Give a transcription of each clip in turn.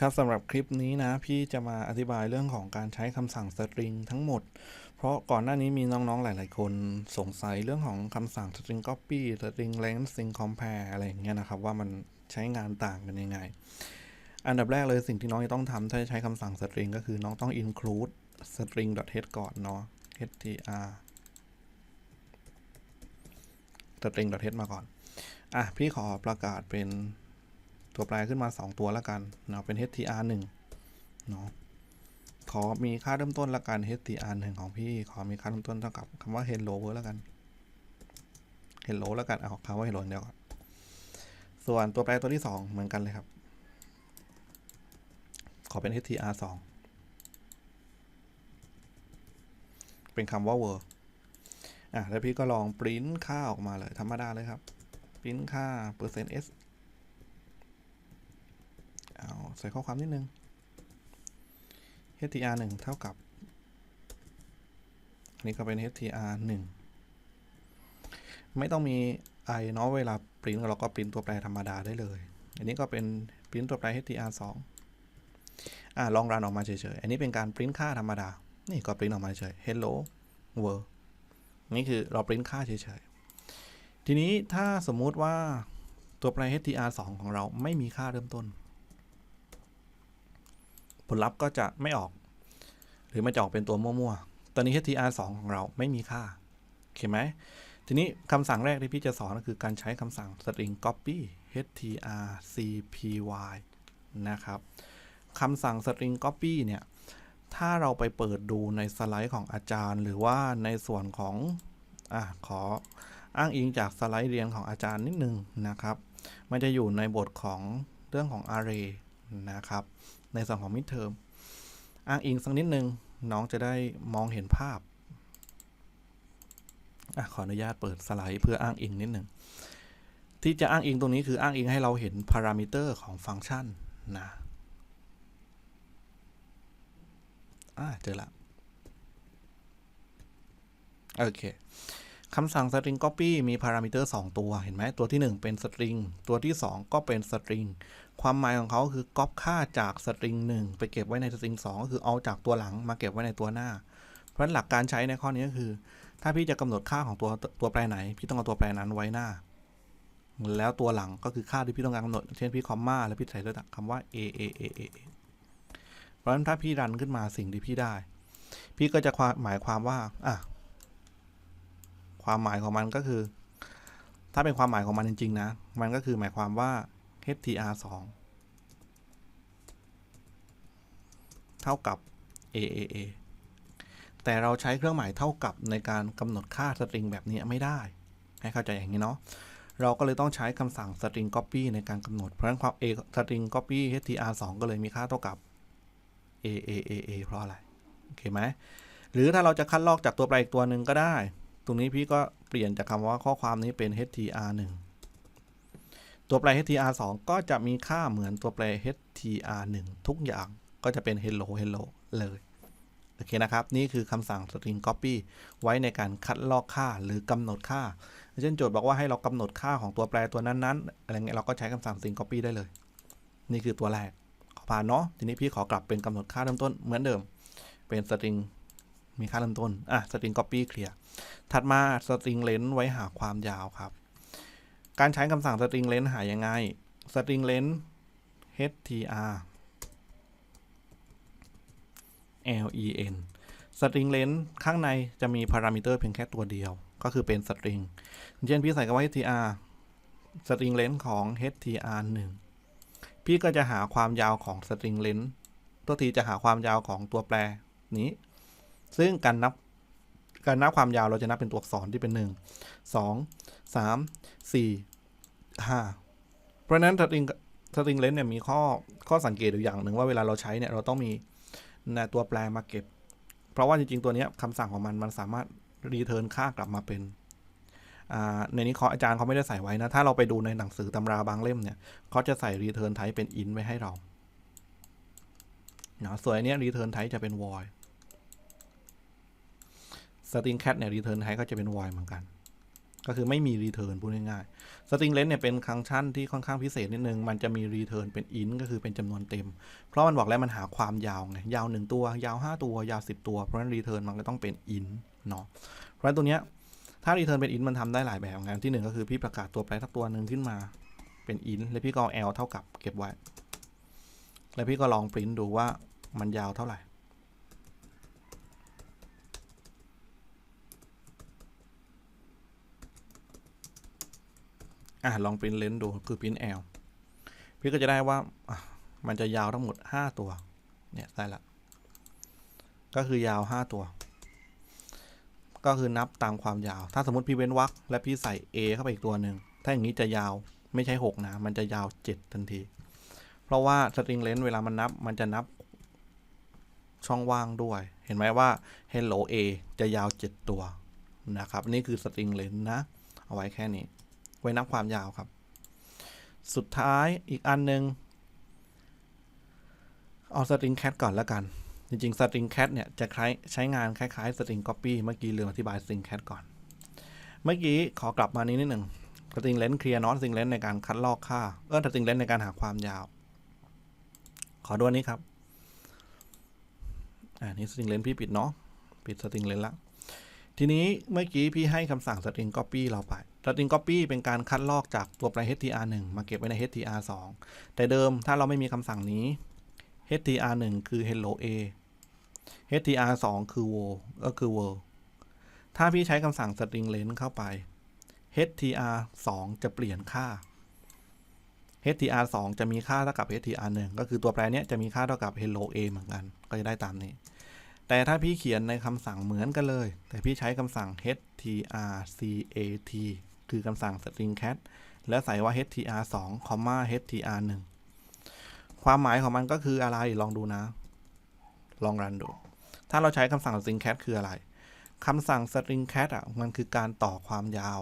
ครับสำหรับคลิปนี้นะ พี่จะมาอธิบายเรื่องของการใช้คำสั่งสตริงทั้งหมด เพราะก่อนหน้านี้มีน้องๆหลาย ๆ คนสงสัยเรื่องของคำสั่ง string copy string length string compare อะไรอย่างเงี้ยนะครับ ว่ามันใช้งานต่างกันยังไง อันดับแรกเลยสิ่งที่น้องจะต้องทำถ้าจะใช้คำสั่ง string ก็คือน้องต้อง include string.h ก่อนเนาะ htr string.h มาก่อน อะ พี่ขอประกาศเป็น ตัวแปรขึ้นมา 2 ตัวแล้วกันเนาะเป็น htr 1เนาะขอมีค่าเริ่มต้นละกัน htr 1ของพี่ ขอมีค่าเริ่มต้นเท่ากับคำว่า hello เล้วกัน hello ล้วกัน เอาคำว่า hello เดียวก่อนส่วนตัวแปรตัวที่ 2 เหมือนกันเลยครับ ขอเป็น htr 2เป็นคำว่า word อะแล้วพี่ก็ลองปริ้นค่าออกมาเลยธรรมดาเลยครับปริ้นค่าเปอร์เซ็นต์ s ใส่ข้อความนิดนึง htr 1เท่ากับ อันนี้ก็เป็น htr 1ไม่ต้องมี i เนาะเวลาปริ้นเราก็ปริ้นตัวแปรธรรมดาได้เลย อันนี้ก็เป็นปริ้นตัวแปร htr 2อ่าลองรันออกมาเฉยๆ อันนี้เป็นการปริ้นค่าธรรมดา นี่ก็ปริ้นออกมาเฉย hello world นี่คือเราปริ้นค่าเฉยๆ ทีนี้ถ้าสมมุติว่าตัวแปร htr 2ของเราไม่มีค่าเริ่มต้น ผลลัพธ์ก็จะไม่ออก หรือมันจะออกเป็นตัวมั่วๆ ตอนนี้ htr 2ของเราไม่มีค่าโอเคไหม ทีนี้คำสั่งแรกที่พี่จะสอนก็คือการใช้คำสั่ง string copy htr cpy นะครับคำสั่ง string copy เนี่ย ถ้าเราไปเปิดดูในสไลด์ของอาจารย์ หรือว่าในส่วนของอะขออ้างอิงจากสไลด์เรียนของอาจารย์นิดนึงนะครับ มันจะอยู่ในบทของเรื่องของ array นะครับ ในส่วนของ midterm อ้างอิงสักนิดนึง น้องจะได้มองเห็นภาพอขออนุญาตเปิดสไลด์เพื่ออ้างอิงนิดนึงที่จะอ้างอิงตรงนี้คืออ้างอิงให้เราเห็นพารามิเตอร์ของฟังก์ชันนะอ่าเจอละโอเคคำสั่ง string copy มีพารามิเตอร์ 2 ตัว เห็นไหมตัวที่ 1 เป็น string ตัวที่ 2 ก็เป็น string ความหมายของเขาคือก๊อปค่าจาก string 1ไปเก็บไว้ใน string 2ก็คือเอาจากตัวหลังมาเก็บไว้ในตัวหน้า เพราะฉะนั้นหลักการใช้ในข้อนี้ก็คือ ถ้าพี่จะกำหนดค่าของตัวตัวแปรไหน พี่ต้องเอาตัวแปรนั้นไว้หน้า แล้วตัวหลังก็คือค่าที่พี่ต้องการกำหนด เช่นพี่คอมมาแล้วพี่ใส่ด้วคำว่า a a a a เพราะฉะนั้นถ้าพี่รันขึ้นมาสิ่งที่พี่ได้ พี่ก็จะหมายความว่าอะความหมายของมันก็คือ ถ้าเป็นความหมายของมันจริงๆนะ มันก็คือหมายความว่า htr 2เท่ากับ aaa แต่เราใช้เครื่องหมายเท่ากับในการกำหนดค่าสตริงแบบนี้ไม่ได้ ให้เข้าใจอย่างนี้เนาะ เราก็เลยต้องใช้คำสั่ง string copy ในการกำหนด เพราะฉะนั้นความ a string copy htr 2ก็เลยมีค่าเท่ากับ a a a a เพราะอะไร โอเคไหม หรือถ้าเราจะคัดลอกจากตัวแปรอีกตัวหนึ่งก็ได้ ตรงนี้พี่ก็เปลี่ยนจากคำว่าข้อความนี้เป็น htr 1 ตัวแปร htr 2ก็จะมีค่าเหมือนตัวแปร htr 1ทุกอย่างก็จะเป็น hello hello เลย โอเคนะครับ นี่คือคำสั่ง string copy ไว้ในการคัดลอกค่าหรือกำหนดค่า เช่นโจทย์บอกว่าให้เรากำหนดค่าของตัวแปรตัวนั้นๆ อะไรเงี้ยเราก็ใช้คำสั่ง string copy ได้เลย นี่คือตัวแรก ขอผ่านเนาะ ทีนี้พี่ขอกลับเป็นกำหนดค่าเริ่มต้นเหมือนเดิม เป็น string มีค่าเริ่มต้น อะ string copy เคลียร์ถัดมา string length ไว้หาความยาวครับ การใช้คำสั่ง string length หายังไง string length htr len string length ข้างในจะมีพารามิเตอร์เพียงแค่ตัวเดียว ก็คือเป็น string เช่นพี่ใส่คำว่า htr string length ของ htr 1 พี่ก็จะหาความยาวของ string length ตัวทีจะหาความยาวของตัวแปรนี้ ซึ่งการนับการนับความยาวเราจะนับเป็นตัวอักษรที่เป็น 1 2 3 4 5เพราะนั้น string string length เนี่ยมีข้อข้อสังเกตอยู่อย่างหนึ่งว่าเวลาเราใช้เนี่ยเราต้องมีนะตัวแปรมาเก็บ เพราะว่าจริงๆตัวนี้คำสั่งของมันมันสามารถรีเทิร์นค่ากลับมาเป็นในนี้เขาอาจารย์เขาไม่ได้ใส่ไว้นะ ถ้าเราไปดูในหนังสือตำราบางเล่มเนี่ยเขาจะใส่รีเทิร์นไทป์เป็น int ไว้ให้เราเนาะส่วนอันนี้รีเทิร์นไทป์จะเป็น void string cat เนี่ยรีเทิร์นไทป์ก็จะเป็น void เหมือนกัน ก็คือไม่มี return พูดง่ายๆ string length เนี่ยเป็นฟังก์ชันที่ค่อนข้างพิเศษนิดนึง มันจะมี return เป็น int ก็คือเป็นจำนวนเต็ม เพราะมันบอกแล้วมันหาความยาวไง ยาว 1 ตัว ยาว 5 ตัวยาว 10 ตัว เพราะฉะนั้น return มันก็ต้องเป็น int เนาะ เพราะฉะนั้นตัวเนี้ยถ้า return เป็น int มันทำได้หลายแบบงานที่หนึ่งก็คือพี่ประกาศตัวแปรสักตัวหนึ่งขึ้นมาเป็น int แล้วพี่ก็เอา l เท่ากับเก็บไว้ แล้วพี่ก็ลอง print ดูว่ามันยาวเท่าไหร่ อะลองปริ้นเลนส์ดูคือปริ้น L พี่ก็จะได้ว่ามันจะยาวทั้งหมด 5 ตัว เนี่ยได้ละ ก็คือยาว 5 ตัว ก็คือนับตามความยาว ถ้าสมมติพี่เว้นวรรคและพี่ใส่ A เข้าไปอีกตัวหนึ่ง ถ้าอย่างนี้จะยาวไม่ใช่ 6 นะ มันจะยาว 7 ทันที เพราะว่า string length เวลามันนับ มันจะนับช่องว่างด้วย เห็นไหมว่า hello A จะยาว 7 ตัวนะครับ นี่คือ string length นะ เอาไว้แค่นี้ ไว้นับความยาวครับ สุดท้ายอีกอันหนึ่งเอา string cat ก่อนแล้วกัน จริงๆ string cat เนี่ย จะคล้ใช้งานคล้ายๆ string copy เมื่อกี้ลืมอธิบาย string cat ก่อน เมื่อกี้ขอกลับมานี้นิดหนึ่ง string length clear non string length ในการคัดลอกค่าเออ string length ในการหาความยาว ขอดูอันนี้ครับอ่านี่ string length พี่ปิดเนาะปิด string length ละทีนี้เมื่อกี้พี่ให้คำสั่ง string copy เราไป string copy เป็นการคัดลอกจากตัวแปร htr1 มาเก็บไว้ใน htr2 แต่เดิมถ้าเราไม่มีคำสั่งนี้ htr1 คือ hello a htr2 คือ world ก็คือ world ถ้าพี่ใช้คำสั่ง string length เข้าไป htr2 จะเปลี่ยนค่า htr2 จะมีค่าเท่ากับ htr1 ก็คือตัวแปรเนี้ยจะมีค่าเท่ากับ hello a เหมือนกัน ก็จะได้ตามนี้ แต่ถ้าพี่เขียนในคำสั่งเหมือนกันเลย แต่พี่ใช้คำสั่ง strcat คือคำสั่ง string cat และใส่ว่า htr2 htr1 ความหมายของมันก็คืออะไรลองดูนะ ลองรันดู ถ้าเราใช้คำสั่ง string cat คืออะไรคำสั่ง string cat อะมันคือการต่อความยาว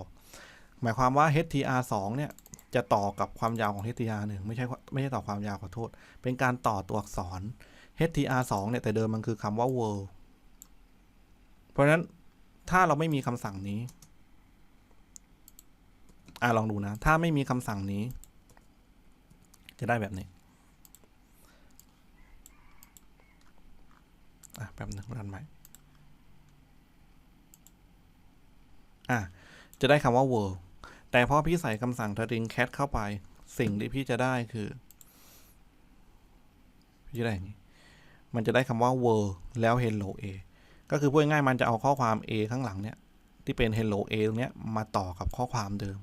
หมายความว่า htr2 เนี่ยจะต่อกับความยาวของ htr1 ไม่ใช่ไม่ใช่ต่อความยาวขอโทษ เป็นการต่อตัวอักษร htr2 เนี่ยแต่เดิมมันคือคำว่า world เพราะฉะนั้นถ้าเราไม่มีคำสั่งนี้ อ่าลองดูนะ ถ้าไม่มีคำสั่งนี้ จะได้แบบนี้อะแบบหนึ่งรันใหม่อะจะได้คำว่า world แต่พอพี่ใส่คำสั่ง string cat เข้าไป สิ่งที่พี่จะได้คือ พี่จะได้อย่างนี้ มันจะได้คำว่า world แล้ว hello a ก็คือพูดง่ายมันจะเอาข้อความ a ข้างหลังเนี่ย ที่เป็น hello a ตรงเนี้ยมาต่อกับข้อความเดิม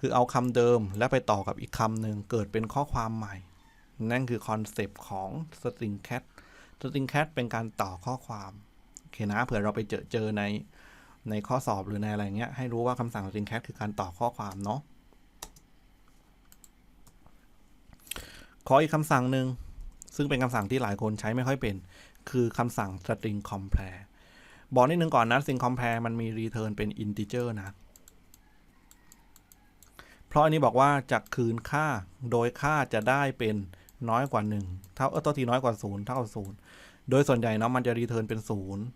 คือเอาคำเดิมแล้วไปต่อกับอีกคำหนึ่งเกิดเป็นข้อความใหม่ นั่นคือคอนเซปต์ของ string cat string cat เป็นการต่อข้อความโอเคนะเผื่อเราไปเจอเจอในในข้อสอบหรือในอะไรเงี้ยให้รู้ว่าคำสั่ง string cat คือการต่อข้อความเนาะขออีกคำสั่งหนึ่งซึ่งเป็นคำสั่งที่หลายคนใช้ไม่ค่อยเป็น คือคำสั่ง string compare บอกนิดนึงก่อนนะ string compare มันมี return เป็น integer นะ เพราะอันนี้บอกว่าจะคืนค่าโดยค่าจะได้เป็นน้อยกว่า 1 เท่าเออตัวทีน้อยกว่า 0 เท่ากับ0โดยส่วนใหญ่เนาะมันจะ return เป็น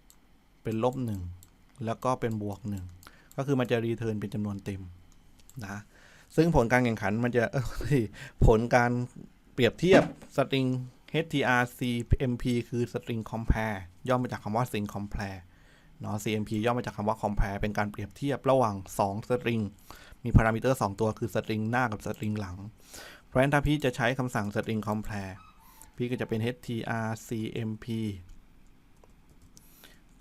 0 เป็นลบ 1 แล้วก็เป็นบวก 1 ก็คือมันจะ return เป็นจำนวนเต็มนะซึ่งผลการแข่งขันมันจะเออผลการเปรียบเทียบ string HTRCMP คือ string compare ย่อมาจากคำว่า string compare เนาะ CMP ย่อมาจากคำว่า compare เป็นการเปรียบเทียบระหว่าง 2 string มีพารามิเตอร์ 2 ตัวคือ string หน้ากับ string หลัง เพราะฉะนั้นถ้าพี่จะใช้คำสั่ง string compare พี่ก็จะเป็น HTRCMP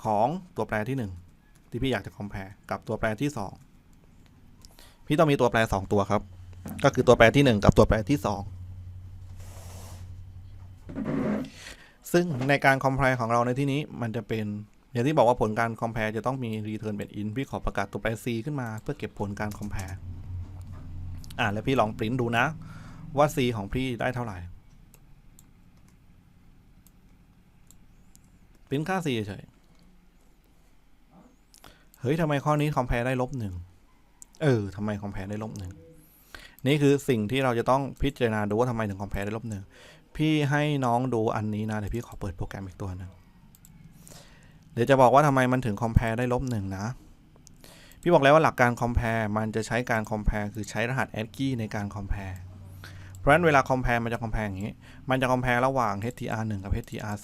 ของตัวแปรที่ 1 ที่พี่อยากจะ compare กับตัวแปรที่ 2 พี่ต้องมีตัวแปร 2 ตัวครับ ก็คือตัวแปรที่ 1 กับตัวแปรที่ 2 ซึ่งในการ compare ของเราในที่นี้มันจะเป็น อย่างที่บอกว่าผลการ compare จะต้องมี return เป็น in พี่ขอประกาศตัวแปร c ขึ้นมาเพื่อเก็บผลการ compare อ่าแล้วพี่ลองปริ้นดูนะ ว่า c ของพี่ได้เท่าไหร่ปริ้นค่า c เฉยเฮ้ยทำไมข้อนี้ compare ได้ลบหนึ่งเออทำไม compare ได้ลบหนึ่งนี่คือสิ่งที่เราจะต้องพิจารณาดูว่าทำไมถึง compare ได้ลบหนึ่งพี่ให้น้องดูอันนี้นะเดี๋ยวพี่ขอเปิดโปรแกรมอีกตัวหนึ่ง เดี๋ยวจะบอกว่าทำไมมันถึง compare ได้ลบหนึ่งนะ พี่บอกแล้วว่าหลักการ compare มันจะใช้การ compare คือใช้รหัส ASCII ในการ compare เพราะฉะนั้นเวลา compare มันจะ compare อย่างนี้ มันจะ compare ระหว่าง HTR 1 กับ HTR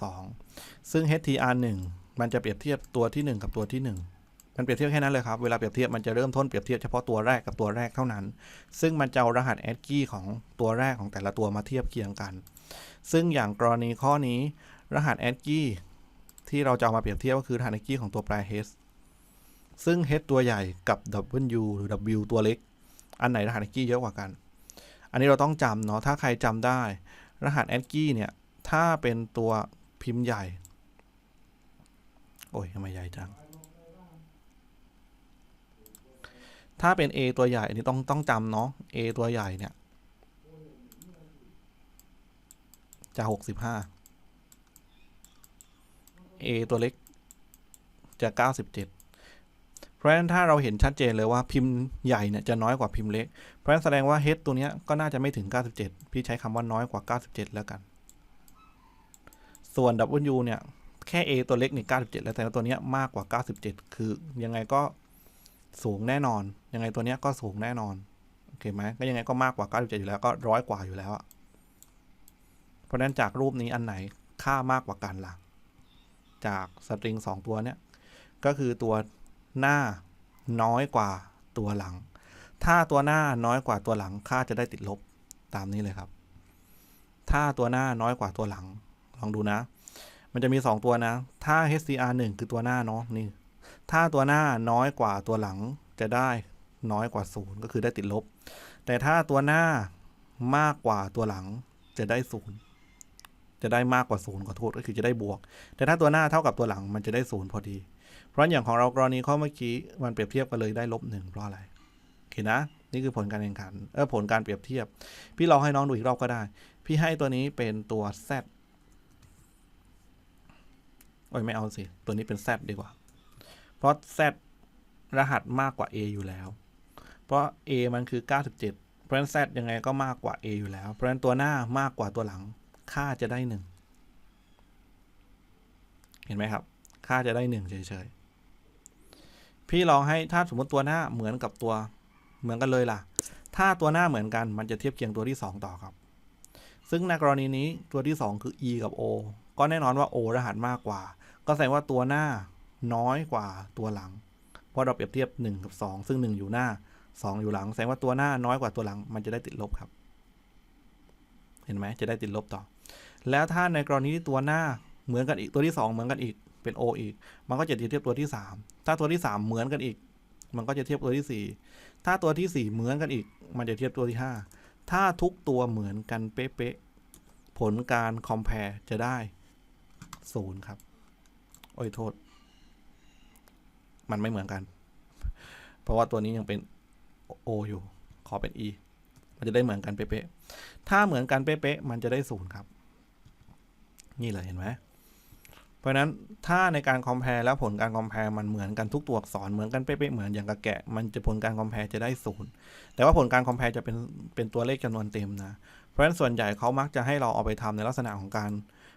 2 ซึ่ง HTR 1 มันจะเปรียบเทียบตัวที่ 1 กับตัวที่ 1มันเปรียบเทียบแค่นั้นเลยครับ เวลาเปรียบเทียบมันจะเริ่มต้นเปรียบเทียบเฉพาะตัวแรกกับตัวแรกเท่านั้น ซึ่งมันจะเอารหัส ASCII ของตัวแรกของแต่ละตัวมาเทียบเคียงกัน ซึ่งอย่างกรณีข้อนี้ รหัส ASCII ที่เราจะเอามาเปรียบเทียบก็คือรหัส ASCII ของตัวแปร h ซึ่ง h ตัวใหญ่กับ w หรือ w ตัวเล็ก อันไหนรหัส ASCII เยอะกว่ากัน อันนี้เราต้องจำเนาะถ้าใครจำได้ รหัส ASCII เนี่ย ถ้าเป็นตัวพิมพ์ใหญ่ โอ้ยทำไมใหญ่จัง ถ้าเป็น A ตัวใหญ่ อันนี้ต้องต้องจำเนาะ A ตัวใหญ่เนี่ยจะ65 A ตัวเล็กจะ97เพราะฉะนั้นถ้าเราเห็นชัดเจนเลยว่าพิมพ์ใหญ่เนี่ยจะน้อยกว่าพิมพ์เล็ก เพราะฉะนั้นแสดงว่า h ตัวเนี้ยก็น่าจะไม่ถึง 97 พี่ใช้คำว่าน้อยกว่า 97 แล้วกัน ส่วน W เนี่ยแค่ A ตัวเล็กนี่97 แล้วแต่ตัวเนี้ยมากกว่า 97 คือยังไงก็สูงแน่นอน ยังไงตัวเนี้ยก็สูงแน่นอน โอเคไหมก็ยังไงก็มากกว่า 97 อยู่แล้วก็ร้อยกว่าอยู่แล้ว เพราะฉะนั้นจากรูปนี้อันไหนค่ามากกว่ากันล่ะ จากสตริงสองตัวเนี้ยก็คือตัวหน้าน้อยกว่าตัวหลัง ถ้าตัวหน้าน้อยกว่าตัวหลังค่าจะได้ติดลบตามนี้เลยครับ ถ้าตัวหน้าน้อยกว่าตัวหลัง ลองดูนะ มันจะมี 2 ตัวนะ ถ้า HCR 1 คือตัวหน้าเนาะนี่ ถ้าตัวหน้าน้อยกว่าตัวหลังจะได้น้อยกว่า 0 ก็คือได้ติดลบ แต่ถ้าตัวหน้ามากกว่าตัวหลังจะได้ 0 จะได้มากกว่า0ขอโทษก็คือจะได้บวก แต่ถ้าตัวหน้าเท่ากับตัวหลังมันจะได้0พอดี เพราะอย่างของเรากรณีข้อเมื่อกี้มันเปรียบเทียบกันเลยได้ลบหนึ่งเพราะอะไรโอเคนะ นี่คือผลการแข่งขันเออผลการเปรียบเทียบ พี่ลองให้น้องดูอีกรอบก็ได้ พี่ให้ตัวนี้เป็นตัว z โอ้ยไม่เอาสิ ตัวนี้เป็น z ดีกว่า เพราะ z รหัสมากกว่า a อยู่แล้ว เพราะ a มันคือ 97เพราะฉะนั้น z ยังไงก็มากกว่า a อยู่แล้ว เพราะฉะนั้นตัวหน้ามากกว่าตัวหลัง ค่าจะได้หนึ่งเห็นไหมครับ ค่าจะได้หนึ่งเฉยๆ พี่ลองให้ถ้าสมมติตัวหน้าเหมือนกับตัวเหมือนกันเลยล่ะ ถ้าตัวหน้าเหมือนกันมันจะเทียบเคียงตัวที่ 2 ต่อครับ ซึ่งในกรณีนี้ตัวที่ 2 คือ e กับ o ก็แน่นอนว่า o รหัสมากกว่า ก็แสดงว่าตัวหน้าน้อยกว่าตัวหลัง เพราะเราเปรียบเทียบ 1 กับ 2 ซึ่ง 1 อยู่หน้า 2 อยู่หลัง แสดงว่าตัวหน้าน้อยกว่าตัวหลัง มันจะได้ติดลบครับ เห็นไหมจะได้ติดลบต่อ แล้วถ้าในกรณีที่ตัวหน้าเหมือนกันอีกตัวที่ 2 เหมือนกันอีกเป็น o อีก มันก็จะเทียบตัวที่ 3 ถ้าตัวที่ 3 เหมือนกันอีก มันก็จะเทียบตัวที่ 4 ถ้าตัวที่ 4 เหมือนกันอีก มันจะเทียบตัวที่ 5 ถ้าทุกตัวเหมือนกันเป๊ะๆผลการ compare จะได้0ครับโอ้ยโทษ มันไม่เหมือนกัน เพราะว่าตัวนี้ยังเป็น o อยู่ ขอเป็น e มันจะได้เหมือนกันเป๊ะๆถ้าเหมือนกันเป๊ะๆมันจะได้0ครับ นี่เลยเห็นไหมเพราะนั้นถ้าในการ compare แล้วผลการ compare มันเหมือนกันทุกตัวอักษรเหมือนกันเป๊ะๆเหมือนอย่างกับแกะ มันจะผลการ compare จะได้ศูนย์แต่ว่าผลการ compare จะเป็นเป็นตัวเลขจำนวนเต็มนะ เพราะฉะนั้นส่วนใหญ่เขามักจะให้เราเอาไปทำในลักษณะของการ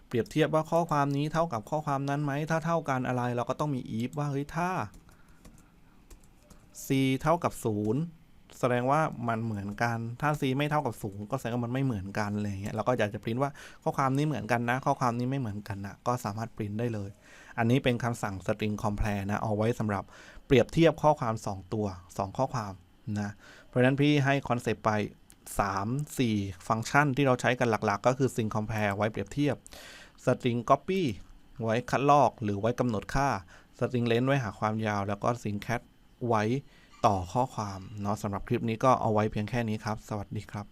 เปรียบเทียบว่าข้อความนี้เท่ากับข้อความนั้นไหมถ้าเท่ากันอะไรเราก็ต้องมี if ว่าเฮ้ยถ้า c เท่ากับ0 แสดงว่ามันเหมือนกัน ถ้า c ไม่เท่ากับ0ก็แสดงว่ามันไม่เหมือนกันอะไรเงี้ยเราก็อยากจะพิมพ์ว่าข้อความนี้เหมือนกันนะ ข้อความนี้ไม่เหมือนกันนะก็สามารถพิมพ์ได้เลย อันนี้เป็นคำสั่ง string compare นะ เอาไว้สำหรับเปรียบเทียบข้อความ 2 ตัว 2 ข้อความนะ เพราะฉะนั้นพี่ให้คอนเซปต์ไป 3 4 ฟังก์ชันที่เราใช้กันหลักๆ ก็คือ string compare ไว้เปรียบเทียบ string copy ไว้คัดลอก หรือไว้กำหนดค่า string length ไว้หาความยาว แล้วก็ string cat ไว้ ต่อข้อความเนาะสำหรับคลิปนี้ก็เอาไว้เพียงแค่นี้ครับ สวัสดีครับ